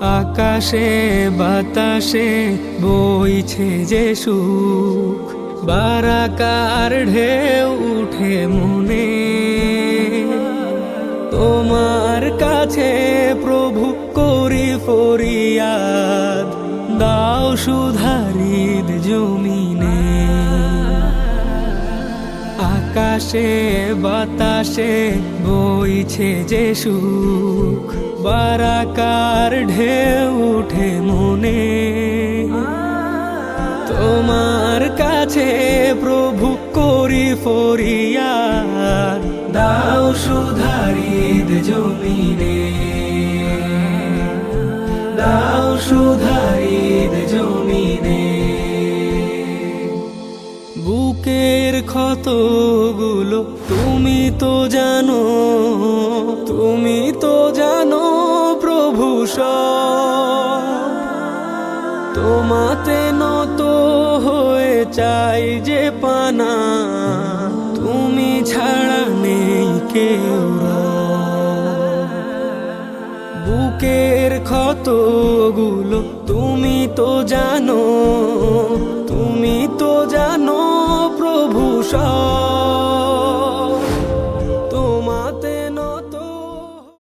আকাশে, বাতাসে বইছে যে সুখ। বারাকার ঢেউ উঠে মনে। তোমার কাছে প্রভু করি ফরিয়াদ। দাও সুধারিদ আকাশে বাতাসে বইছে যে সুখ। বারাকার ঢেউ উঠে মনে। তোমার কাছে প্রভু করি ফরিয়াদ। দাও সুধারিদ জমিনে। দাও সুধারিদ ক্ষতগুলো তুমি তো জানো, তুমি তো জানো প্রভু। তোমাতে নত হয়ে চাই যে পানা, তুমি ছাড়া নেই কেউ বুকের ক্ষতগুলো তুমি তো জানো 上。